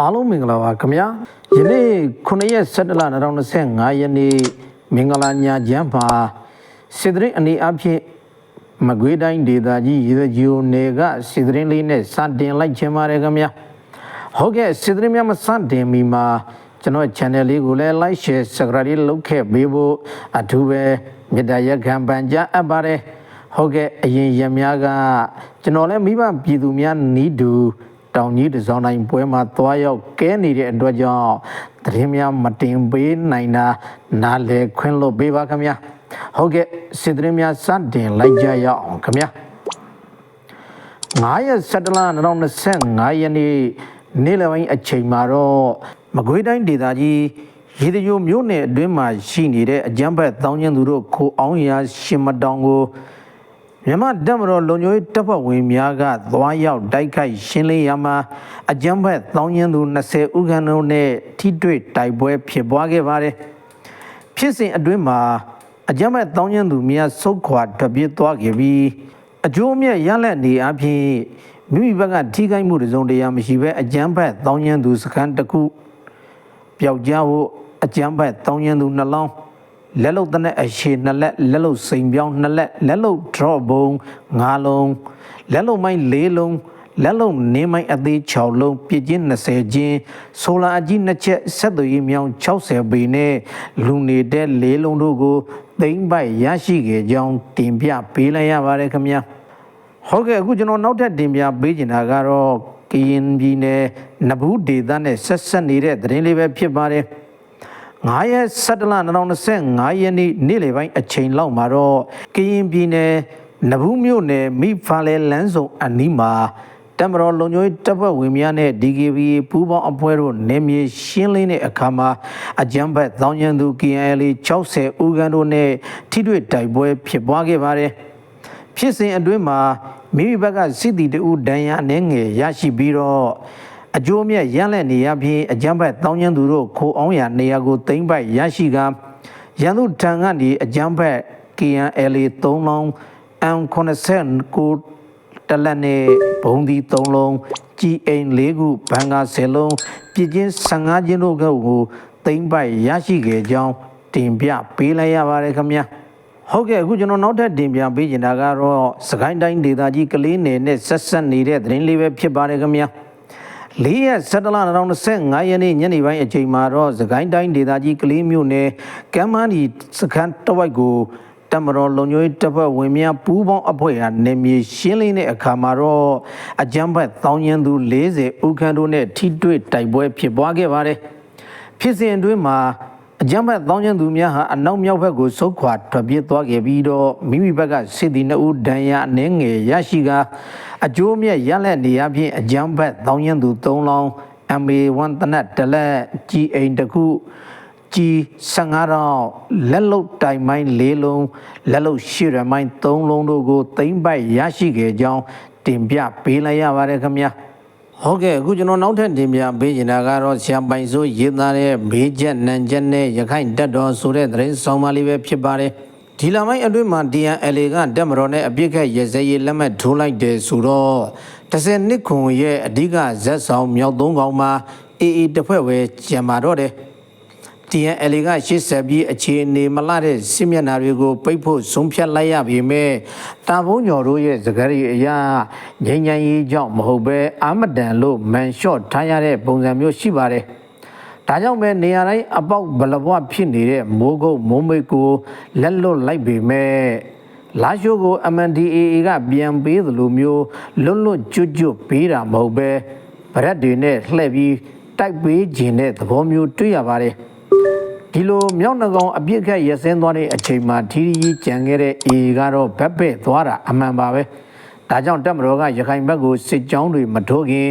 အားလုံးမင်္ဂလာပါခင်ဗျာယနေ့9ရက်17လ2025ရက်နေ့မင်္ဂလာညချမ်းမှာစစ်တရင်အနေအဖြင့်မကွေးတိုင်းဒေသကြီးရေစကြိုနယ်ကစစ်တရင်လေးနဲ့စတင်လိုက်ခြင်းပါတယ်ခင်ဗျာဟုတ်ကဲ့စစ်တရင်များမစတင်မီမှာကျွန်တော် channel လေးကိုလည်း like share subscribe လေးလုပ်ခဲ့ပေးဖို့အထူးပဲမေတ္တာရက်ခံပန်ကြားအပ်ပါတယ်ဟုတ်ကဲ့အရင်ရများကကျွန်တော်လည်းမိဘပြည်သူများနီးတူ တောင်ကြီးတစောင်းတိုင်းပွဲမှာသွားရောက်ကဲနေတဲ့အတွက်ကြောင့်သတင်းများမတင်ပေးနိုင်တာနားလေခွင့်လို့ပေးပါခင်ဗျာဟုတ်ကဲ့စစ်သတင်းများစတင်လိုက်ကြရအောင်ခင်ဗျာ9ရက်17လ2025ရက်နေ့နေ့လယ်ပိုင်းအချိန်မှာတော့မကွေးတိုင်းဒေသကြီးရေတရိုမြို့နယ်အတွင်းမှာရှိနေတဲ့အကြမ်းဖက်တောင်းကျင်းသူတို့ခိုအောင်ရရှင်မတောင်ကို မြန်မာတပ်မတော်လုံခြုံရေးတပ်ဖွဲ့ဝင်များကသွားရောက်တိုက်ခိုက်ရှင်းလင်းရမှာအကြမ်းဖက်တောင်းကျင်းသူ20ဦးခန့်တို့နဲ့ထိတွေ့တိုက်ပွဲဖြစ်ပွားခဲ့ပါတယ်။ဖြစ်စဉ်အတွင်းမှာအကြမ်းဖက်တောင်းကျင်းသူများဆုတ်ခွာထွက်ပြေးသွားခဲ့ပြီးအကျိုးအမြတ်ရလက်နေအပြင်မိမိဘက်ကထိခိုက်မှုတစုံတရာမရှိဘဲအကြမ်းဖက်တောင်းကျင်းသူစခန်းတစ်ခုပျောက်ကြားဖို့အကြမ်းဖက်တောင်းကျင်းသူနှလောင်း လက်လုတ်တဲ့အခြေနှစ်လက်လက်လုတ်စိန်ပြောင်းနှစ်လက်လက်လုတ် drop ဘုံ၅လုံးလက်လုတ်မိုင်း၄လုံးလက်လုတ်နင်းမိုင်းအသေး6လုံးပြည့်ချင်း20ချင်းဆိုလာအကြီးနှစ်ချက်ဆက်သွယ်ရေးမြောင်း60ပေနဲ့လူနေတဲ့၄လုံးတို့ကိုသိမ့်ပိုက်ရရှိခဲ့ကြောင်းတင်ပြပေးလိုက်ရပါတယ်ခင်ဗျာဟုတ်ကဲ့အခုကျွန်တော်နောက်ထပ်တင်ပြပေးချင်တာကတော့ကရင်ပြည်နယ်နဘူးဒေသနဲ့ဆက်ဆက်နေတဲ့သတင်းလေးပဲဖြစ်ပါတယ် 9ရက်17လ2025ရက်နေ့နေ့လယ်ပိုင်းအချိန်လောက်မှာတော့ကရင်ပြည်နယ်နဘူးမြို့နယ်မိဖာလဲလန်းစုံအနီးမှာတမတော်လုံခြုံရေးတပ်ဖွဲ့ဝင်များနဲ့ DKB ပူးပေါင်းအဖွဲ့တို့နေမြေရှင်းလင်းတဲ့အခါမှာအကြမ်းဖက်သောင်းကျန်းသူ KNL 60ဦးခန်းတို့နဲ့ထိတွေ့တိုက်ပွဲဖြစ်ပွားခဲ့ပါတယ်။ဖြစ်စဉ်အတွင်းမှာမိမိဘက်ကစစ်တီတဦးဒဏ်ရာအနှဲငယ်ရရှိပြီးတော့ အကျိုးအမြတ်ရလက်နေရဖြင့်အကြမ်းဖက်တောင်းကျန်းသူတို့ခိုးအောင်ရနေရာကိုသိမ့်ပိုက်ရရှိကရန်သူထံကနေအကြမ်းဖက် KNL 3လုံး M89 တလက်နဲ့ဘုံဒီ3လုံးကြီးအိမ်4ခုဘန်ကာ10လုံးပြည့်ချင်း15ချင်းတို့ကိုသိမ့်ပိုက်ရရှိခဲ့ကြောင်းတင်ပြပေးလိုက်ရပါတယ်ခင်ဗျာဟုတ်ကဲ့အခုကျွန်တော်နောက်ထပ်တင်ပြပေးချင်တာကတော့စကိုင်းတိုင်းဒေသကြီးကလေးနယ်နဲ့ဆက်ဆက်နေတဲ့သတင်းလေးပဲဖြစ်ပါတယ်ခင်ဗျာ ၄ရက်17လ2025ရက်နေ့ညနေပိုင်းအချိန်မှာတော့စကိုင်းတိုင်းဒေသကြီးကလေးမြို့နယ်ကမ်းမန်းဒီစခန်းတစ်ဝိုက်ကိုတမတော်လုံခြုံရေးတပ်ဖွဲ့ဝင်များပူးပေါင်းအဖွဲ့ဟာနေမြေရှင်းလင်းတဲ့အခါမှာတော့အကြမ်းဖက်တောင်းကျန်းသူ40ဦးခန့်တို့နဲ့ထိတွေ့တိုက်ပွဲဖြစ်ပွားခဲ့ပါတယ်ဖြစ်စဉ်အတွင်းမှာ အကြမ်းဖက်သောင်းကျန်းသူများဟာအနောက်မြောက်ဘက်ကိုဆုတ်ခွာထွက်ပြေးသွားခဲ့ပြီးတော့မိမိဘက်ကစစ်သည်နှစ်ဦးဒဏ်ရာအနှဲငယ်ရရှိကအကျိုးအမြတ်ရလက်နေရဖြင့်အကြမ်းဖက်သောင်းကျန်းသူ၃လောင်း MA1 တနတ်တလက်ကြီးအိမ်တစ်ခုကြီး15ရောင်လက်လုတ်တိုင်မိုင်း၄လုံးလက်လုတ်ရှေ့ရမိုင်း၃လုံးတို့ကိုသိမ့်ပိုက်ရရှိခဲ့ကြောင်းတင်ပြပေးလိုက်ရပါတယ်ခင်ဗျာ ဟုတ်ကဲ့အခုကျွန်တော်နောက်ထပ်တင်ပြပေးချင်တာကတော့ဆရာပိုင်စိုးရေးသားတဲ့ဘေးချက်နံချက်နဲ့ရခိုင်တက်တော်ဆိုတဲ့သတင်းဆောင်မလေးပဲဖြစ်ပါတယ်ဒီလမိုင်းအတွင်းမှာ DNL ကတက်မတော်နဲ့အပြစ်ခတ်ရစရေးလက်မှတ်ထိုးလိုက်တယ်ဆိုတော့10နှစ်ခွန်ရဲ့အဓိကဇက်ဆောင်မြောက်သုံးကောင်မှာ AA တစ်ဖွဲ့ပဲကျန်ပါတော့တယ် TNL ကရှေ့ဆက်ပြီးအခြေအနေမလှတဲ့စစ်မျက်နှာတွေကိုပိတ်ဖို့ဆုံးဖြတ်လိုက်ရပေမဲ့တာဘုံညော်တို့ရဲ့စကားရီအရာငြိမ်းချမ်းရေးကြောင့်မဟုတ်ပဲအာမတန်လို့မန်လျှော့ထားရတဲ့ပုံစံမျိုးရှိပါတယ်။ဒါကြောင့်ပဲနေရာတိုင်းအပေါက်ဘလဘွားဖြစ်နေတဲ့မိုးကုတ်မိုးမိတ်ကိုလက်လွတ်လိုက်ပေမဲ့လာရှိုးကို MNDAA ကပြန်ပေးသလိုမျိုးလွတ်လွတ်ကျွတ်ကျွတ်ပေးတာမဟုတ်ပဲဗရက်တွေနဲ့လှည့်ပြီးတိုက်ပေးခြင်းတဲ့သဘောမျိုးတွေ့ရပါတယ်။ ဒီလိုမြောက်နှကောင်အပြစ်ခတ်ရစင်းသွားတဲ့အချိန်မှာထီရီကြီးကြံခဲ့တဲ့အေကတော့ဗက်ပဲ့သွားတာအမှန်ပါပဲဒါကြောင့်တက်မတော်ကရခိုင်ဘက်ကိုစစ်ကြောင်းတွေမထိုးခင်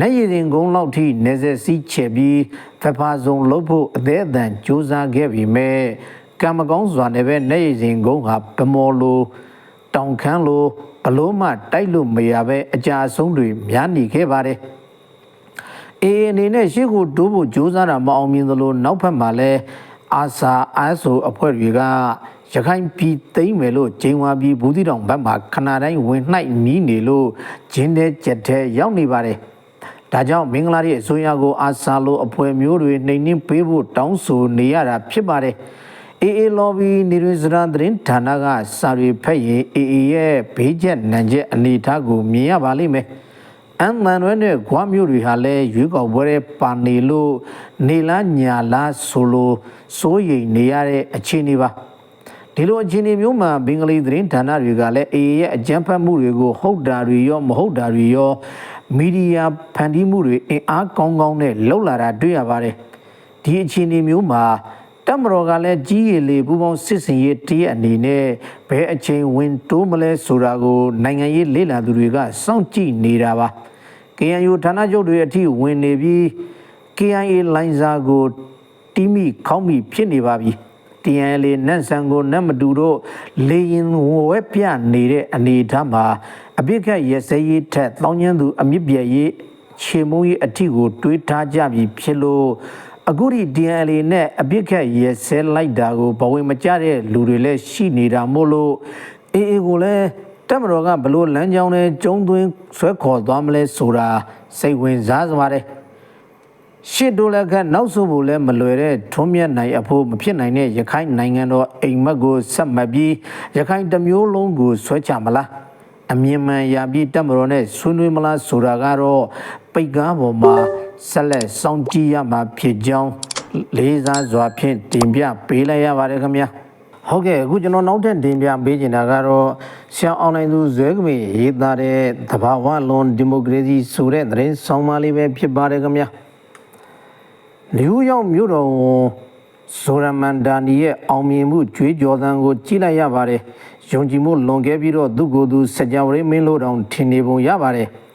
နေရည်ရင်ကုန်းလောက်ထိနေဆက်စီးချေပြီးဖဖာစုံလှုပ်ဖို့အသေးအတန်စူးစမ်းခဲ့ပြီးမဲ့ကံမကောင်းစွာနဲ့ပဲနေရည်ရင်ကုန်းဟာဗမော်လိုတောင်ခမ်းလိုဘလို့မှတိုက်လို့မရပဲအကြအဆုံးတွေများနေခဲ့ပါတယ် အေးအနေနဲ့ရှေ့ကိုတိုးဖို့ကြိုးစားတာမအောင်မြင်သလိုနောက်ဖက်မှာလည်းအာစာအာဆိုအဖွဲ့တွေကရခိုင်ပြည်သိမ့်မယ်လို့ဂျိန်ဝါပြည်ဘူးတီတောင်ဘက်မှာခဏတိုင်းဝင်နှိုက်နီးနေလို့ဂျင်းတဲ့ကြက်တဲ့ရောက်နေပါတယ်ဒါကြောင့်မင်္ဂလာရဲ့အစိုးရကိုအာဆာလိုအဖွဲ့မျိုးတွေနှိမ်နှင်းပေးဖို့တောင်းဆိုနေရတာဖြစ်ပါတယ်အေအေလော်ဘီနေရစရာသတင်းဌာနကစာရီဖက်ရင်အေအေရဲ့ဘေးချက်နံချက်အနေအထားကိုမြင်ရပါလိမ့်မယ် အန်မန်ရွဲနဲ့ဂွာမျိုးတွေဟာလည်းရွေးကောက်ပွဲတဲ့ပါနေလို့နေလားညာလားဆိုလို့စိုးရိမ်နေရတဲ့အခြေအနေပါဒီလိုအခြေအနေမျိုးမှာဘင်္ဂလီသတင်းဌာနတွေကလည်းအေရဲ့အကြမ်းဖက်မှုတွေကိုဟုတ်တာတွေရောမဟုတ်တာတွေရောမီဒီယာဖန်တီးမှုတွေအင်အားကောင်းကောင်းနဲ့လှုပ်လာတာတွေ့ရပါတယ်ဒီအခြေအနေမျိုးမှာ တက်မတော်ကလည်းကြီးရည်လေပူပေါင်းစစ်စင်ရေးတည်းအနေနဲ့ဘယ်အချိန်ဝင်တိုးမလဲဆိုတာကိုနိုင်ငံရေးလေ့လာသူတွေကစောင့်ကြည့်နေတာပါ KNU ဌာနချုပ်တွေအထိဝင်နေပြီး KIA လိုင်းစာကိုတီးမိခေါင်းမိဖြစ်နေပါပြီ TNL နန့်ဆန်ကိုနတ်မတူတော့လေရင်ဝဲပြနေတဲ့အနေအထားမှာအပြစ်ခတ်ရစဲရေးထက်တောင်းကျမ်းသူအမြင့်ပြည့်ရေးခြေမုံရေးအထိကိုတွေးထားကြပြီဖြစ်လို့ အခုဒီ DNL နဲ့အပြစ်ခတ်ရစဲလိုက်တာကိုဘဝင်မကြတဲ့လူတွေလည်းရှိနေတာမို့လို့အေးအေးကိုလည်းတက်မတော်ကဘလို့လမ်းကြောင်းနဲ့ကျုံသွင်းဆွဲခေါ်သွားမလဲဆိုတာစိတ်ဝင်စားစပါတယ်ရှစ်ဒိုလကနောက်ဆိုဖို့လည်းမလွယ်တဲ့ထုံးမြတ်နိုင်အဖို့မဖြစ်နိုင်တဲ့ရခိုင်နိုင်ငံတော်အိမ်မက်ကိုဆက်မပြီးရခိုင်တစ်မျိုးလုံးကိုဆွဲချမလားအမြင်မှန်ရပြီးတက်မတော်နဲ့ဆွေးနွေးမလားဆိုတာကတော့ပိတ်ကားပေါ်မှာ ဆက်လက်စောင့်ကြည့်ရမှာဖြစ်ကြောင်းလေးစားစွာဖြင့်တင်ပြပေးလိုက်ရပါတယ်ခင်ဗျာဟုတ်ကဲ့အခုကျွန်တော်နောက်ထပ်တင်ပြပေးချင်တာကတော့ဆရာအောင်နိုင်သူဇွဲကမေရေးသားတဲ့တဘာဝလွန်ဒီမိုကရေစီဆိုတဲ့သတင်းဆောင်မလေးပဲဖြစ်ပါတယ်ခင်ဗျာနယူးယောက်မြို့တော်ဝန်ဇိုရမန်ဒါနီရဲ့အောင်မြင်မှုကြွေးကြော်သံကိုကြည့်လိုက်ရပါတယ်။ယုံကြည်မှုလွန်ခဲ့ပြီးတော့သူ့ကိုယ်သူစကြဝဠာမင်းလို့တောင်ထင်နေပုံရပါတယ်။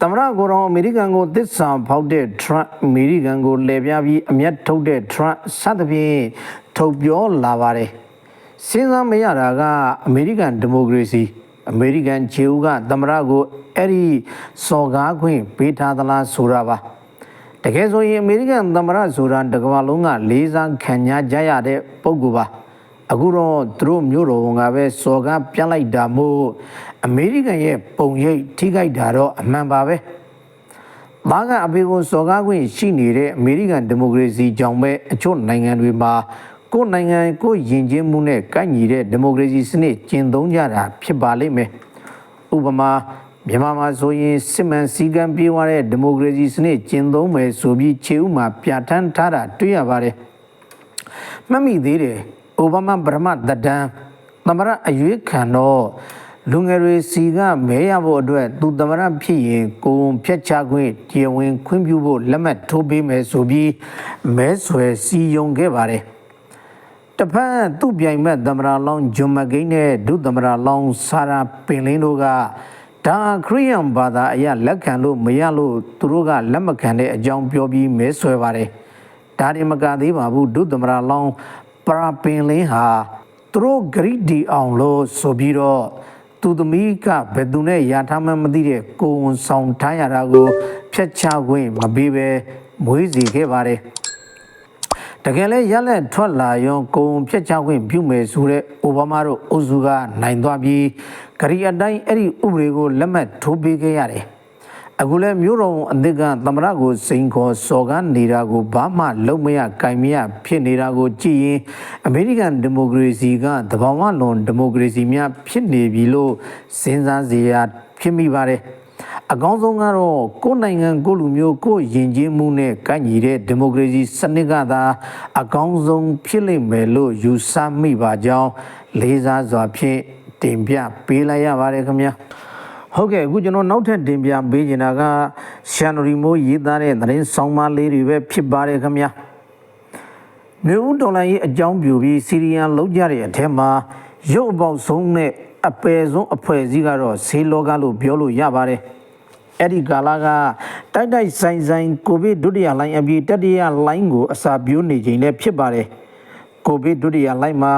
သမရကိုယ်တော်အမေရိကန်ကိုသစ္စာဖောက်တဲ့ Trump အမေရိကန်ကိုလှည့်ပြားပြီးအမျက်ထုတ်တဲ့ Trump စသဖြင့်ထုတ်ပြောလာပါတယ်။စဉ်းစားမရတာကအမေရိကန်ဒီမိုကရေစီအမေရိကန်ခြေဦးကသမရကိုအဲ့ဒီစော်ကားခွင့်ပေးထားသလားဆိုတာပါ။တကယ်ဆိုရင်အမေရိကန်သမ္မတဆိုတာတစ်ကမ္ဘာလုံးကလေးစားခံကြကြရတဲ့ပုံကူပါ အခုတော့သူတို့မျိုးတော်ဝန်ကပဲစော်ကားပြလိုက်တာမို့အမေရိကန်ရဲ့ပုံရိပ်ထိခိုက်တာတော့အမှန်ပါပဲဘာကအပေကိုစော်ကားခွင့်ရှိနေတဲ့အမေရိကန်ဒီမိုကရေစီကြောင့်ပဲအချို့နိုင်ငံတွေမှာကိုယ်နိုင်ငံကိုယ်ယဉ်ကျေးမှုနဲ့ကိုက်ညီတဲ့ဒီမိုကရေစီစနစ်ကျင့်သုံးကြတာဖြစ်ပါလိမ့်မယ်ဥပမာမြန်မာမှာဆိုရင်စစ်မှန်စည်းကမ်းပြေးဝတဲ့ဒီမိုကရေစီစနစ်ကျင့်သုံးမယ်ဆိုပြီးခြေဥမှာပြဋ္ဌာန်းထားတာတွေ့ရပါတယ်။မှတ်မိသေးတယ်။ အိုဘားမားပရမတ်တဒံသမရအရွေးခံတော့လူငယ်တွေစီကမဲရဖို့အတွက်သူသမရဖြစ်ရင်ကိုယ်ဝန်ဖျက်ချခွင့်တရားဝင်ခွင့်ပြုဖို့လက်မှတ်ထိုးပေးမယ်ဆိုပြီးမဲဆွယ်စီယုံခဲ့ပါတယ်။တဖက်သူ့ပြိုင်ဘက်သမရာလောင်းဂျွန်မကိန်းနဲ့ဒုသမရာလောင်းဆာရာပင်လင်းတို့ကဒါခရီးယန်ဘာသာအရလက်ခံလို့မရလို့သူတို့ကလက်မခံတဲ့အကြောင်းပြောပြီးမဲဆွဲပါတယ်။ဒါရင်မကသေးပါဘူးဒုသမရာလောင်း ပရာပင်လင်းဟာသူတို့ဂရိဒီအောင်လို့ဆိုပြီးတော့သူသမီးကဘယ်သူနဲ့ယာထားမှန်းမသိတဲ့ကိုယ်ဝန်ဆောင်ထားရတာကိုဖျက်ချခွင့်မပေးဘဲမွေးစီခဲ့ပါတယ်။တကယ်လဲရက်လက်ထွက်လာရောကိုုံဖြတ်ချခွင့်ပြုမယ်ဆိုတဲ့အိုဘားမားတို့အုပ်စုကနိုင်သွားပြီးဂရီအတိုင်းအဲ့ဒီဥပဒေကိုလက်မှတ်ထိုးပေးခဲ့ရတယ်။ အခုလဲမျိုးတော်ဝန်အသစ်ကသမရကိုစိန်ခေါ်စော်ကားနေတာကိုဘာမှလုံးမရကင်မရဖြစ်နေတာကိုကြည့်ရင်အမေရိကန်ဒီမိုကရေစီကတဘာဝလွန်ဒီမိုကရေစီများဖြစ်နေပြီလို့စဉ်းစားစရာဖြစ်မိပါတယ်။အကောင်းဆုံးကတော့ကိုယ်နိုင်ငံကိုယ်လူမျိုးကိုယ်ယဉ်ကျေးမှုနဲ့ကိုက်ညီတဲ့ဒီမိုကရေစီစနစ်ကသာအကောင်းဆုံးဖြစ်လိမ့်မယ်လို့ယူဆမိပါကြောင်းလေးစားစွာဖြင့်တင်ပြပေးလိုက်ရပါတယ်ခင်ဗျာ ဟုတ်ကဲ့အခုကျွန်တော်နောက်ထပ်တင်ပြပေးချင်တာကရှန်ရီမိုးရေးသားတဲ့သတင်းဆောင်မလေးတွေပဲဖြစ်ပါတယ်ခင်ဗျာနေဦးတော်လိုင်းရဲ့အကြောင်းပြပြီးစီရီယန်လောက်ကြတဲ့အထက်မှာရုပ်အပေါက်ဆုံးနဲ့အပယ်ဆုံးအဖွဲ့အစည်းကတော့ဈေးလောကလို့ပြောလို့ရပါတယ်။အဲ့ဒီကာလကတိုက်တိုက်ဆိုင်ဆိုင်ကိုဗစ်ဒုတိယလိုင်းအပြီးတတိယလိုင်းကိုအစာပြိုးနေချိန်လည်းဖြစ်ပါတယ်။ကိုဗစ်ဒုတိယလိုင်းမှာ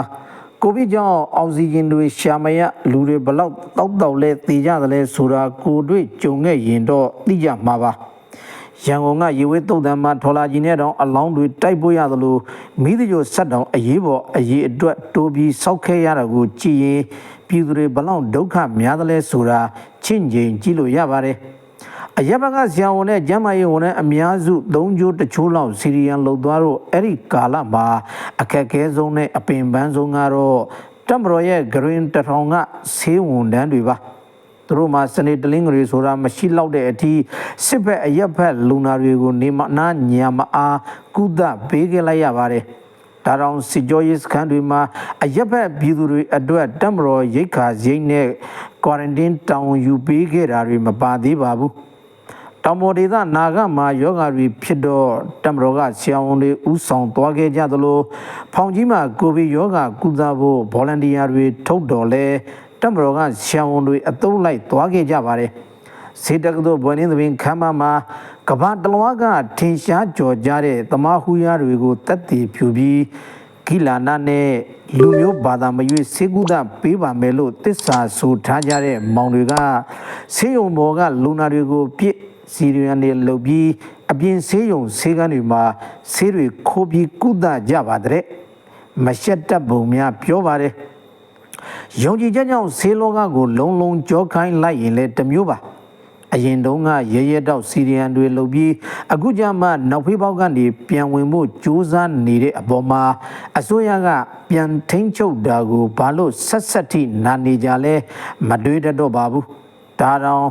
ကိုဗစ်ကြောင့်အောက်ဆီဂျင်တွေရှာမရလူတွေဘလောက်တောက်တောက်လဲတည်ကြတယ်လဲဆိုတာကိုယ်တွေ့ကြုံခဲ့ရင်တော့သိကြမှာပါ။ရန်ကုန်ကရေဝဲတုတ်တံမှာထော်လာကြီးနဲ့တောင်အလောင်းတွေတိုက်ပို့ရသလိုမိသကြိုဆက်တောင်အရေးပေါ်အရေးအတွက်တိုးပြီးစောက်ခဲရတာကိုကြည်ရင်ပြည်သူတွေဘလောက်ဒုက္ခများသလဲဆိုတာချင့်ချိန်ကြည့်လို့ရပါတယ် အရက်ဘက်ကဆရာဝန်နဲ့ကျမ်းမာရေးဝန်နဲ့အများစုသုံးကြိုးတစ်ချိုးလောက်စီရီယန်လှုပ်သွားတော့အဲ့ဒီကာလမှာအခက်အခဲဆုံးနဲ့အပင်ပန်းဆုံးကတော့တက်မတော်ရဲ့ green တထောင်ကဆေးဝန်တန်းတွေပါသူတို့မှာစနေတလင်းကလေးဆိုတာမရှိတော့တဲ့အထိစစ်ဘက်အရက်ဘက်လူနာတွေကိုနေမနာညာမအားကုသပေးခဲ့လိုက်ရပါတယ်ဒါတောင်စစ်ကြောရေးစခန်းတွေမှာအရက်ဘက်ပြည်သူတွေအတွက်တက်မတော်ရိတ်ခါရိတ်နဲ့ quarantine တောင်းယူပေးခဲ့တာတွေမပါသေးပါဘူးတောင်ပေါ်ဒေသနာဂမှာယောဂါတွေဖြစ်တော့တက်မတော်ကဆရာဝန်တွေဥဆောင်သွားခဲ့ကြသလိုဖောင်ကြီးမှာကိုဗစ်ယောဂါကုသဖို့ volunteer တွေထုတ်တော်လဲတက်မတော်ကဆရာဝန်တွေအသုံးလိုက်သွားခဲ့ကြပါတယ်စေတက္ကသိုလ်ဘွယ်ရင်းသမင်ခမ်းမမှာကမ္ဘာတလွှားကထင်ရှားကြော်ကြတဲ့သမားဟူရတွေကိုတက်တည်ဖြူပြီး ဂိလာနာနဲ့လူမျိုးဘာသာမရွေးစေကုသပေးပါမယ်လို့တစ္ဆာဆိုထားကြတဲ့မောင်တွေကဆေးရုံဘော်ကလူနာတွေကိုပြစ်စီရီယန်တွေလုပ်ပြီးအပြင်ဆေးရုံဆေးကန်းတွေမှာဆေးတွေခိုးပြီးကုသကြပါတဲ့မရှက်တက်ပုံများပြောပါတယ်ယုံကြည်ချက်ကြောင့်ဆေးလောကကို လုံလုံကြောခိုင်းလိုက်ရင်လည်းတစ်မျိုးပါ အရင်တုန်းကရဲရဲတောက်စီရီယန်တွေလုပ်ပြီးအခုကျမှနောက်ဖေးပေါက်ကနေပြန်ဝင်ဖို့ကြိုးစားနေတဲ့အပေါ်မှာအစိုးရကပြန်ထိန်းချုပ်တာကိုဘာလို့ဆက်ဆက်ထိနာနေကြလဲမတွေးတတ်တော့ပါဘူးဒါတောင်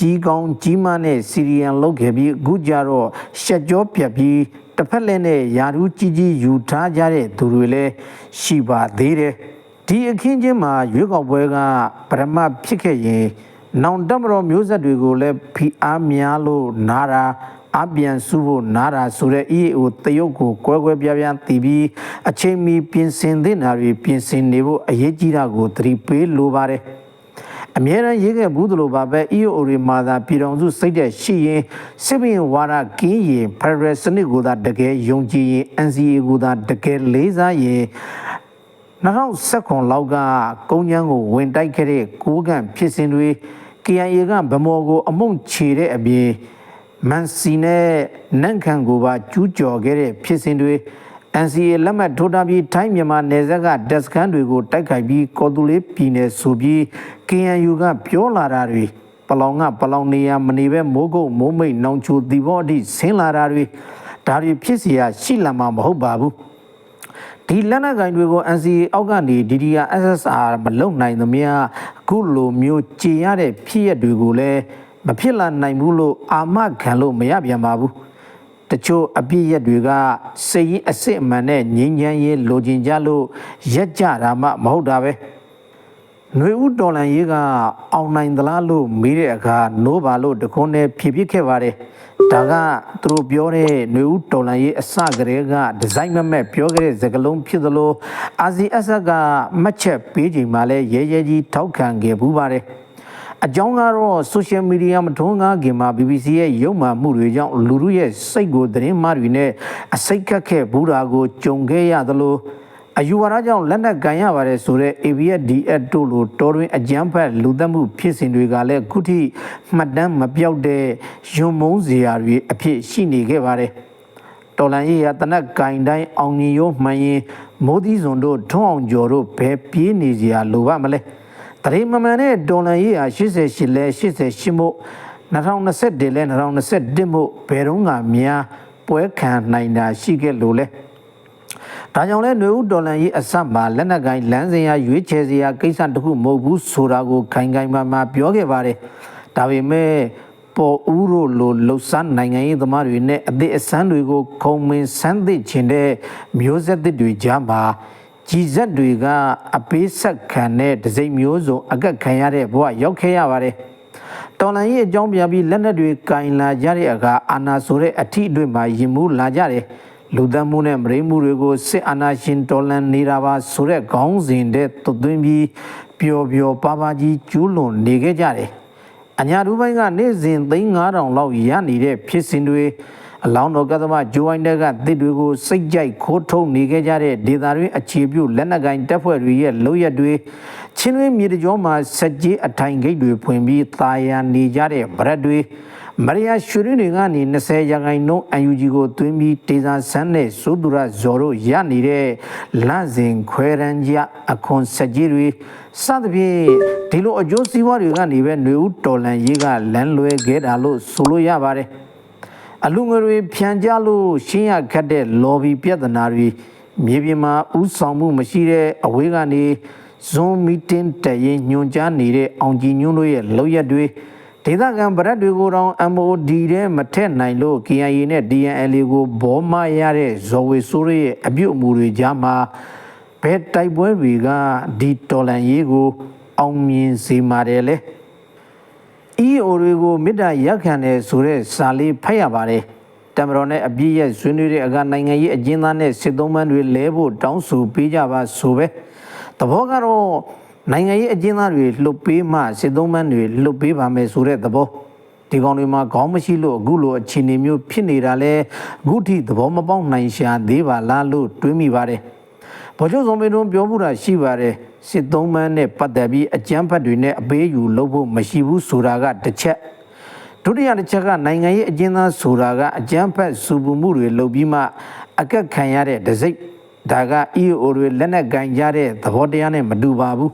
ကြီးကောင်းကြီးမနဲ့စီရီယန်လုပ်ခဲ့ပြီးအခုကျတော့ရှက်ကြောပြက်ပြီးတစ်ဖက်လည်းနဲ့ယာရူးကြီးကြီးယူထားကြတဲ့သူတွေလည်းရှိပါသေးတယ်ဒီအခင်းချင်းမှာရွေးကောက်ပွဲကပရမတ်ဖြစ်ခဲ့ရင် နောင်တက်မတော်မျိုးဆက်တွေကိုလည်းဖိအားများလို့နာတာအပြန်စုဖို့နာတာဆိုတဲ့ EAO တရုတ်ကိုကွဲကွဲပြားပြားတည်ပြီးအချိန်မီပြင်ဆင်သင့်တာတွေပြင်ဆင်နေဖို့အရေးကြီးတာကိုသတိပေးလိုပါတယ်အမြဲတမ်းရေးခဲ့ဘူးသလိုပါပဲ EAO တွေမှာသာပြည်တော်စုစိတ်တဲ့ရှိရင်စစ်ဘင်ဝါဒကင်းရင်ဖရယ်စနစ်ကိုသာတကယ်ယုံကြည်ရင် NCA ကိုသာတကယ်လေးစားရင်2019လောက်ကကုန်းချမ်းကိုဝင်တိုက်ခဲ့တဲ့ကိုးကန်ဖြစ်စဉ်တွေ KIA ကဗမော်ကိုအမုံချေတဲ့အပြင်မန်စီနဲ့နန့်ခန်ကိုပါကျူးကျော်ခဲ့တဲ့ဖြစ်စဉ်တွေ NCA လက်မှတ်ထိုးထားပြီးထိုင်းမြန်မာနယ်စပ်ကတက်စကန်တွေကိုတိုက်ခိုက်ပြီးကော်တူလေးပြည်နယ်ဆိုပြီး KNU ကပြောလာတာတွေပလောင်ကပလောင်နေရမနေပဲမိုးကုတ်မိုးမိတ်နောင်ချိုဒီဘောအထိဆင်းလာတာတွေဒါတွေဖြစ်เสียရှိလာမှာမဟုတ်ပါဘူး ဒီလက်နက်ကင်တွေကို NCA အောက်ကနေ DDR SSR မလုံနိုင်သမျှအ ခုလိုမျိုးကြည်ရတဲ့ဖြစ်ရက်တွေကိုလည်းမဖြစ်လာနိုင်ဘူးလို့အာမခံလို့မရပြန်ပါဘူးတချို့အပြည့်ရက်တွေကစိတ်ရင်းအစစ်အမှန်နဲ့ငြင်းချမ်းရေးလိုချင်ကြလို့ရက်ကြတာမှမဟုတ်တာပဲຫນွေဦးတော်လန်ရေးကအောင်နိုင်သလားလို့မေးတဲ့အခါနိုးပါလို့တခွန်းနဲ့ဖြည့်ပြစ်ခဲ့ပါတယ် ဒါကသူတို့ပြောတဲ့ຫນွေဦးတော်လန်ရေးအစကတည်းကဒီဇိုင်းမမက်ပြောခဲ့တဲ့စကားလုံးဖြစ်သလိုအာဇီအဆက်ကမှတ်ချက်ပေးချိန်မှာလည်းရဲရဲကြီးထောက်ခံခဲ့ဘူးပါတယ်အကြောင်းကတော့ social media မထုံးကားခင်မှာ BBC ရဲ့ရုပ်မှန်မှုတွေကြောင့်လူလူရဲ့စိတ်ကိုသတင်းမှားတွေနဲ့အစိတ်ကက်ခဲ့ဘူးတာကိုကြုံခဲ့ရသလို အယူဝါဒကြောင့်လက်နက်ကန်ရပါတယ်ဆိုတော့ ABSDF တို့လိုတော်တွင်အကြမ်းဖက်လူသက်မှုဖြစ်စဉ်တွေကလည်းခုထိမှတ်တမ်းမပြောက်တဲ့ယွံမုံစရာတွေအဖြစ်ရှိနေခဲ့ပါတယ်တော်လန်ရေးရတနက်ကင်တိုင်းအောင်ညီရိုးမှန်ရင်မိုးသီးစွန်တို့ထွန်းအောင်ကျော်တို့ဘယ်ပြေးနေစရာလိုပါမလဲတရေမမှန်တဲ့တော်လန်ရေးဟာ88လဲ88မို့2021လဲ2021မို့ဘယ်တော့မှများပွဲခံနိုင်တာရှိခဲ့လို့လဲ ဒါကြောင့်လဲຫນွေဦးဒေါ်လန်ရေးအဆက်မှာလက်နက်ကိုင်းလမ်းစဉ်ရရွေးချယ်စရာကိစ္စတစ်ခုမဟုတ်ဘူးဆိုတာကိုခိုင်ခိုင်မာမာပြောခဲ့ပါတယ်။ဒါပေမဲ့ပေါ်ဦးတို့လိုလှုပ်ရှားနိုင်ငံရေးသမားတွေနဲ့အသည့်အဆန်းတွေကိုခုံမင်းဆန်းသစ်ခြင်းတဲ့မျိုးဆက်သစ်တွေကြားမှာကြီးဆက်တွေကအပေးဆက်ခံတဲ့ဒစိမ့်မျိုးစုံအကက်ခံရတဲ့ဘဝရောက်ခဲ့ရပါတယ်။တော်လန်ရေးအကြောင်းပြပြီးလက်နက်တွေကင်လာကြတဲ့အခါအာနာဆိုတဲ့အထီးအတွင်းမှာရင်မှုလာကြတယ် လူသတ်မှုနဲ့မရိမှုတွေကိုစစ်အာဏာရှင်တော်လန်နေတာပါဆိုတဲ့ခေါင်းစဉ်တဲ့သွတ်သွင်းပြီးပျော်ပျော်ပါပါကြီးကျူးလွန်နေခဲ့ကြတယ်အညာဒူပိုင်းကနေ့စဉ်သိန်း9000လောက်ရနေတဲ့ဖြစ်စဉ်တွေ အလောင်းတော်ကသမဂျိုးဝိုင်းတဲ့ကတစ်တွေကိုစိတ်ကြိုက်ခိုးထုတ်နေခဲ့ကြတဲ့ဒေသတွင်းအခြေပြုလက်နက်ကိုင်တပ်ဖွဲ့တွေရဲ့လုပ်ရက်တွေချင်းတွင်းမြေတကြောမှာစက်ကြီးအထိုင်ဂိတ်တွေဖွင့်ပြီးတာယာနေကြတဲ့ဗရက်တွေမရိယာရွှေရင်းတွေကနေ20ရာခိုင်နှုန်း UNG ကိုသွင်းပြီးဒေသာဆန်းနဲ့စိုးသူရဇော်တို့ရနေတဲ့လန့်စဉ်ခွဲရန်ကြအခွန်စက်ကြီးတွေစသဖြင့်ဒီလိုအကျိုးစီးပွားတွေကနေပဲຫນွေဦးတော်လန်ရေးကလမ်းလွဲခဲ့တာလို့ဆိုလို့ရပါတယ် အလူငွေတွေဖြန်ကြလို့ရှင်းရခတ်တဲ့ lobby ပြဿနာတွေမြေပြင်မှာဥဆောင်မှုမရှိတဲ့အဝေးကနေ Zoom meeting တရင်ညွှန်ကြားနေတဲ့အောင်ကြည်ညွန့်တို့ရဲ့လောက်ရက်တွေဒေသခံဗရက်တွေကိုတောင် MOD တဲ့မထက်နိုင်လို့ KIA နဲ့ DNL ကိုဘောမရတဲ့ဇော်ဝေဆိုးရဲ့အပြုတ်အမူတွေကြားမှာဘယ်တိုက်ပွဲတွေကဒီတော်လန်ရေးကို အောင်မြင်စေမှာတယ်လဲ EO တွေကိုမေတ္တာရက်ခံတယ်ဆိုတဲ့စာလေးဖတ်ရပါတယ်တမတော်နဲ့အပြည့်ရဲ့ဆွေးနွေးတဲ့အခါနိုင်ငံရေးအကျဉ်းသားနဲ့စစ်သုံးပန်းတွေလဲဖို့တောင်းဆိုပေးကြပါဆိုပဲတဘောကတော့နိုင်ငံရေးအကျဉ်းသားတွေလှုပ်ပေးမှစစ်သုံးပန်းတွေလှုပ်ပေးပါမယ်ဆိုတဲ့သဘောဒီကောင်တွေမှာခေါင်းမရှိလို့အခုလိုအခြေအနေမျိုးဖြစ်နေတာလဲအခုထိသဘောမပေါက်နိုင်ရှာသေးပါလားလို့တွေးမိပါတယ် ဗိုလ်ချုပ်စုံမေတုံးပြောမှုတာရှိပါတယ်စစ်သုံးမန်းနဲ့ပတ်သက်ပြီးအကြမ်းဖက်တွေနဲ့အပေးယူလုပ်ဖို့မရှိဘူးဆိုတာကတစ်ချက်ဒုတိယတစ်ချက်ကနိုင်ငံရေးအကျဉ်းသားဆိုတာကအကြမ်းဖက်စုပူမှုတွေလုပ်ပြီးမှအကက်ခံရတဲ့ဒစိမ့်ဒါက EO တွေလက်နက်ကင်ကြတဲ့သဘောတရားနဲ့မတူပါဘူး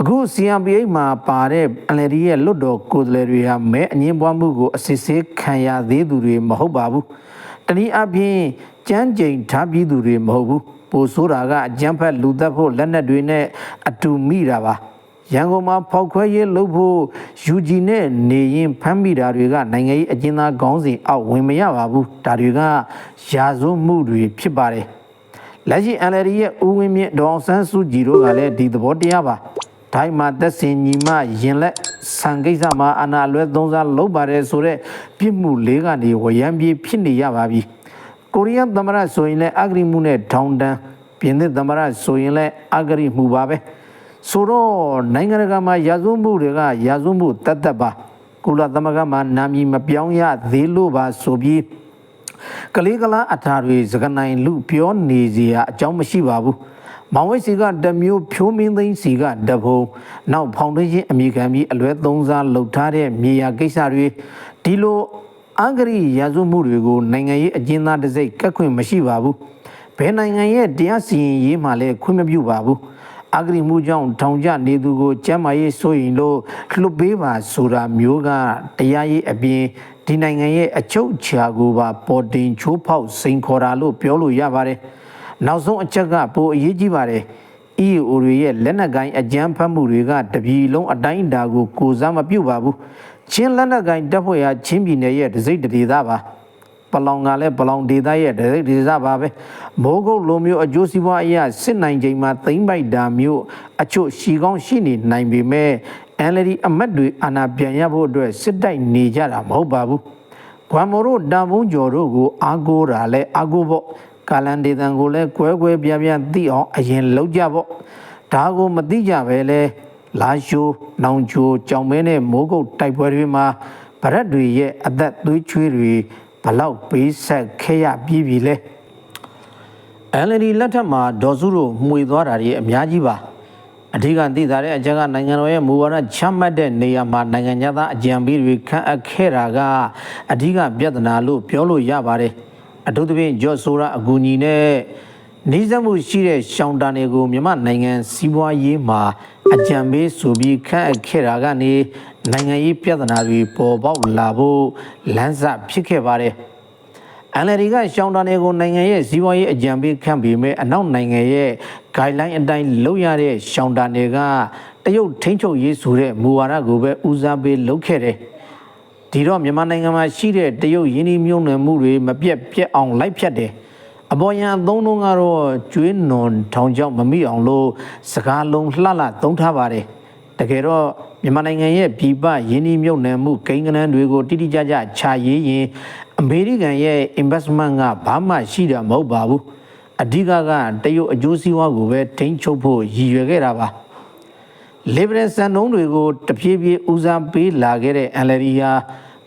အခု CMPH မှာပါတဲ့ NLD ရဲ့လွတ်တော်ကိုယ်စားလှယ်တွေဟာမဲအငင်းပွားမှုကိုအစစ်ဆေးခံရသေးသူတွေမဟုတ်ပါဘူးတနည်းအားဖြင့်ကြမ်းကြိမ်ထားပြီးသူတွေမဟုတ်ဘူး ပိုဆိုးတာကအကြမ်းဖက်လူသက်ဖို့လက်နက်တွေနဲ့အတူမိတာပါရန်ကုန်မှာဖောက်ခွဲရေးလုပ်ဖို့ UG နဲ့နေရင်ဖမ်းမိတာတွေကနိုင်ငံရေးအကျဉ်းသားခေါင်းစဉ်အောက်ဝင်မရပါဘူးဒါတွေကရာဇဝတ်မှုတွေဖြစ်ပါတယ်လက်ရှိ NLD ရဲ့ဦးဝင်းမြင့်ဒေါအောင်ဆန်းစုကြည်တို့ကလည်းဒီသဘောတရားပါဒိုင်းမှာသက်စင်ညီမရင်လက်ဆန်ကိစ္စမှာအနာလွဲသုံးစားလုပ်ပါတယ်ဆိုတော့ပြစ်မှုလေးကနေဝရမ်းပြေးဖြစ်နေရပါပြီ ကိုရီးယားသမ္မတဆိုရင်လည်းအဂရိမှုနဲ့ထောင်တန်းပြင်သစ်သမ္မတဆိုရင်လည်းအဂရိမှုပါပဲဆိုတော့နိုင်ငံတကာမှာရာဇဝတ်မှုတွေကရာဇဝတ်မှုတတ်တတ်ပါကုလသမဂ္ဂမှာနာမည်မပြောင်းရသေးလို့ပါဆိုပြီးကလေးကလားအထာတွေစကနိုင်လူပြောနေစီရအကြောင်းမရှိပါဘူး။မောင်ဝိတ်စီကတမျိုးဖြိုးမင်းသိန်းစီကတဘုံနောက်ဖောင်ဒေးရှင်းအမိခံပြီးအလွဲသုံးစားလှုပ်ထားတဲ့မြေယာကိစ္စတွေဒီလို အင်္ဂရိရာဇဝမှုတွေကိုနိုင်ငံရေးအကျဉ်းသားတစ်စိတ်ကတ်ခွင့်မရှိပါဘူး။ဘယ်နိုင်ငံရဲ့တရားစီရင်ရေးမှလည်းခွင့်မပြုပါဘူး။အဂရိမှုကြောင့်ထောင်ကျနေသူကိုကျမ်းမာရေးဆိုရင်လို့လှုပ်ပေးပါဆိုတာမျိုးကတရားရေးအပြင်ဒီနိုင်ငံရဲ့အချုပ်အခြာကိုပါပေါ်တင်ချိုးဖောက်စိန်ခေါ်တာလို့ပြောလို့ရပါတယ်။နောက်ဆုံးအချက်ကပိုအရေးကြီးပါတယ်။ EO တွေရဲ့လက်နက်ကိုင်းအကြမ်းဖက်မှုတွေကတပြည်လုံးအတိုင်းအတာကိုကိုစားမပြုတ်ပါဘူး။ ချင်းလက်နက်ကိုင်းတပ်ဖွဲ့ရာချင်းပြည်နယ်ရဲ့ဒစိမ့်တဒေသပါ။ပလောင်ကလည်းပလောင်ဒေသရဲ့ဒစိမ့်ဒေသပါပဲ။မိုးကုတ်လိုမျိုးအကျိုးစီးပွားအရာစစ်နိုင်ချိန်မှာသိမ့်ပိုက်တာမျိုးအချို့ရှီကောင်းရှိနေနိုင်ပေမဲ့ NLD အမတ်တွေအာဏာပြန်ရဖို့အတွက်စစ်တိုက်နေကြတာမဟုတ်ပါဘူး။ကွမ်မိုတို့တာမုံကျော်တို့ကိုအားကိုးတာလဲအားကိုးဖို့ကာလန်ဒေသန်ကိုလည်းကွဲကွဲပြားပြားသိအောင်အရင်လုပ်ကြဖို့ဒါကိုမသိကြပဲလဲ လာရှိုးနောင်ချိုကြောင်မဲနဲ့မိုးကုတ်တိုက်ပွဲတွေမှာဗရက်တွေရဲ့အသက်သွေးချွေးတွေဘလောက်ပေးဆက်ခဲ့ရပြီးပြီလဲ LND လက်ထက်မှာဒေါ်စုတို့မှွေသွားတာတွေအများကြီးပါအထူးကသိသာတဲ့အချက်ကနိုင်ငံတော်ရဲ့မူဝါဒချမှတ်တဲ့နေရာမှာနိုင်ငံသားအကြံပေးတွေခန့်အပ်ခဲ့တာကအထူးကပြဿနာလို့ပြောလို့ရပါတယ်အထူးသဖြင့်ဂျော့ဆိုရာအကူအညီနဲ့ နေစမှုရှိတဲ့ရှောင်းတန်တွေကိုမြန်မာနိုင်ငံစီးပွားရေးမှာအကြံပေးဆိုပြီးခန့်အပ်ခဲ့တာကနေနိုင်ငံရေးပြဿနာတွေပေါ်ပေါက်လာဖို့လမ်းစဖြစ်ခဲ့ပါတယ်။ NLD ကရှောင်းတန်တွေကိုနိုင်ငံရဲ့ဇီဝရေးအကြံပေးခန့်ပြီးမဲ့အနောက်နိုင်ငံရဲ့ guideline အတိုင်းလုပ်ရတဲ့ရှောင်းတန်တွေကတရုတ်ထိန်းချုပ်ရေးဆိုတဲ့မူဝါဒကိုပဲဦးစားပေးလုပ်ခဲ့တယ်။ဒီတော့မြန်မာနိုင်ငံမှာရှိတဲ့တရုတ်ယင်းနှမြုံနယ်မှုတွေမပြတ်ပြတ်အောင်လိုက်ဖြတ်တယ်။ အပေါ်ယံအသုံးလုံးကတော့ကျွေးနွန်ထောင်ချောက်မမိအောင်လို့စကားလုံးလှလှသုံးထားပါတယ်။တကယ်တော့မြန်မာနိုင်ငံရဲ့ပြည်ပယင်းနှမြုံနယ်မှုကိန်းဂဏန်းတွေကိုတိတိကျကျခြာရေးရင်အမေရိကန်ရဲ့ investment ကဘာမှရှိတာမဟုတ်ပါဘူးအဓိကကတရုတ်အကျိုးစီးပွားကိုပဲထိန်းချုပ်ဖို့ရည်ရွယ်ခဲ့တာပါ liberal စံနှုန်းတွေကိုတဖြည်းဖြည်းဦးစားပေးလာခဲ့တဲ့ NLD ဟာ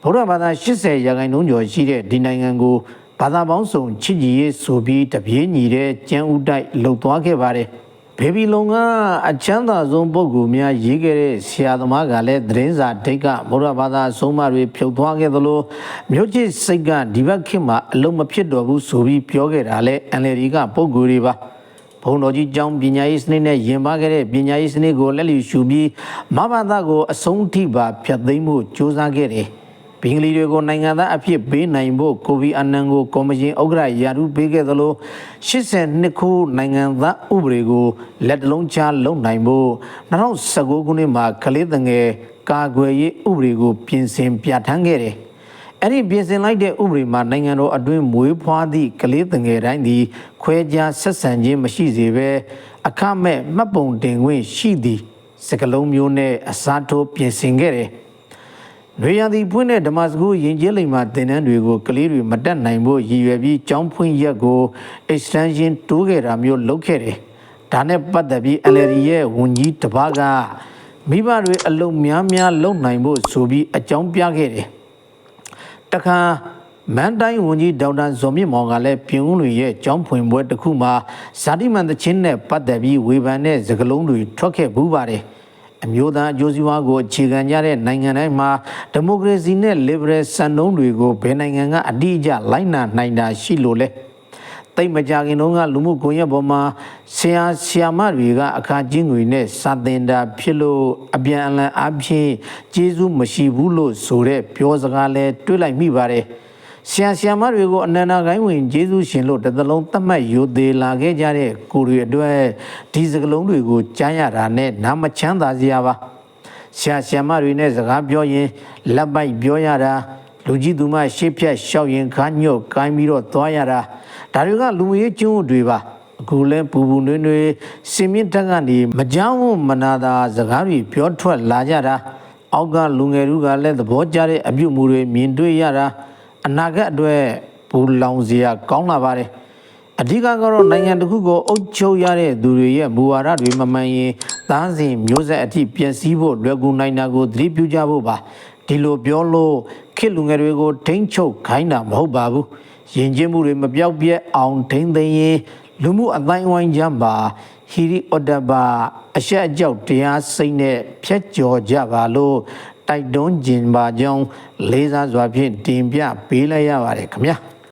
ဗဗုဒ္ဓဘာသာ80ရာခိုင်နှုန်းကျော်ရှိတဲ့ဒီနိုင်ငံကို ဘာသာပေါင်းစုံချစ်ကြည်ရေးဆိုပြီးတပြေးညီတဲ့ကျန်းဥတိုက်လှုပ်သွားခဲ့ပါတယ်ဘေဘီလုံကအချမ်းသာဆုံးပုဂ္ဂိုလ်များရေးခဲ့တဲ့ဆရာသမားကလည်းသတင်းစာဒိတ်ကဗုဒ္ဓဘာသာအဆုံးအမတွေဖြုတ်သွားခဲ့သလိုမြို့ချစ်စိတ်ကဒီဘက်ခေတ်မှာအလုံးမဖြစ်တော့ဘူးဆိုပြီးပြောခဲ့တာလဲအန်လယ်ဒီကပုဂ္ဂိုလ်တွေပါဘုံတော်ကြီးကျောင်းပညာရေးစနစ်နဲ့ယင်ပါခဲ့တဲ့ပညာရေးစနစ်ကိုလက်လီရှုပြီးမဘာသာကိုအဆုံးထိပါဖျက်သိမ်းမှုစ조사ခဲ့တယ်။ ဘင်္ဂလီတွေကိုနိုင်ငံသားအဖြစ်ပေးနိုင်ဖို့ကိုဗီအနန်ကိုကော်မရှင်ဥက္ကဋ္ဌယာရုပေးခဲ့သလို82ခုနိုင်ငံသားဥပဒေကိုလက်တလုံးချလုံနိုင်ဖို့2019ခုနှစ်မှာကလေးတငယ်ကာကွယ်ရေးဥပဒေကိုပြင်ဆင်ပြဋ္ဌာန်းခဲ့တယ်။အဲ့ဒီပြင်ဆင်လိုက်တဲ့ဥပဒေမှာနိုင်ငံတော်အတွင်းမွေးဖွားသည့်ကလေးငယ်တိုင်းသည်ခွဲခြားဆက်ဆံခြင်းမရှိစေဘဲအခမဲ့မှတ်ပုံတင်ခွင့်ရှိသည့်စကလုံးမျိုးနဲ့အစားထိုးပြင်ဆင်ခဲ့တယ်။ နွေရန်သည်ဖွင့်တဲ့ဓမ္မစကူယဉ်ကျေးလိမ်မှာသင်တန်းတွေကိုကလေးတွေမတက်နိုင်ဖို့ရည်ရွယ်ပြီးကျောင်းဖွင့်ရက်ကို extension တိုးခဲ့တာမျိုးလုပ်ခဲ့တယ်။ဒါနဲ့ပတ်သက်ပြီး LRD ရဲ့ဝန်ကြီးတစ်ပါးကမိဘတွေအလုံးများများလုပ်နိုင်ဖို့ဆိုပြီးအကြောင်းပြခဲ့တယ်။တခါမန်တိုင်းဝန်ကြီးဒေါက်တာဇော်မြင့်မောင်ကလည်းပြင်ဦးလွင်ရဲ့ကျောင်းဖွင့်ပွဲတစ်ခုမှာဇာတိမန်တချင်းနဲ့ပတ်သက်ပြီးဝေဖန်တဲ့စကားလုံးတွေထွက်ခဲ့ဘူးပါတယ် အမျိုးသားအကျိုးစီးပွားကိုအခြေခံကြတဲ့နိုင်ငံတိုင်းမှာဒီမိုကရေစီနဲ့ liberal စံနှုန်းတွေကိုဘယ်နိုင်ငံကအတိအကျလိုက်နာနိုင်တာရှိလို့လဲတိတ်မကြခင်တုန်းကလူမှုကွန်ရက်ပေါ်မှာဆရာဆရာမတွေကအခါချင်းငွေနဲ့စာသင်တာဖြစ်လို့အပြန်အလှန်အဖြစ်ကျေးဇူးမရှိဘူးလို့ဆိုတဲ့ပြောစကားလဲတွေးလိုက်မိပါတယ် ဆရာဆရာမတွေကိုအနန္တကိုင်းဝင်ကျေးဇူးရှင်လို့တစ်သလုံးသတ်မှတ်ယူသေးလာခဲ့ကြတဲ့ကိုယ်တွေအတွက်ဒီစကလုံးတွေကိုကြားရတာနဲ့နားမချမ်းသာစရာပါဆရာဆရာမတွေနဲ့စကားပြောရင်လက်ပိုက်ပြောရတာလူကြီးသူမရှေ့ဖြတ်လျှောက်ရင်ခါညွတ်ကိုင်းပြီးတော့သွားရတာဒါတွေကလူမှုရေးကျွန်းတွေပါအခုလဲပူပူနွေးနွေးစင်မြင့်တက်ကနေမကြောက်မနာတာစကားတွေပြောထွက်လာကြတာအောက်ကလူငယ်တို့ကလည်းသဘောကျတဲ့အပြုအမူတွေမြင်တွေ့ရတာ အနာဂတ်အတွက်ဘူလောင်စရာကောင်းလာပါတယ်အဓိကကတော့နိုင်ငံတစ်ခုကိုအုပ်ချုပ်ရတဲ့သူတွေရဲ့မူဝါဒတွေမမှန်ရင်သားစဉ်မျိုးဆက်အထိပျက်စီးဖို့လွယ်ကူနိုင်တာကိုသတိပြုကြဖို့ပါဒီလိုပြောလို့ခေတ်လူငယ်တွေကိုထိမ့်ချုပ်ခိုင်းတာမဟုတ်ပါဘူးယဉ်ကျေးမှုတွေမပြောက်ပြက်အောင်ထိမ့်သိမ်းရင်လူမှုအတိုင်းအဝိုင်းကြမ်းပါဟီရီအော်ဒဘာအရှက်အကြောက်တရားစိတ်နဲ့ဖျက်ကျော်ကြပါလို့ တိုက်တွန်းခြင်းပါကြောင်းလေးစားစွာဖြင့်တင်ပြပေးလိုက်ရပါတယ်ခင်ဗျာ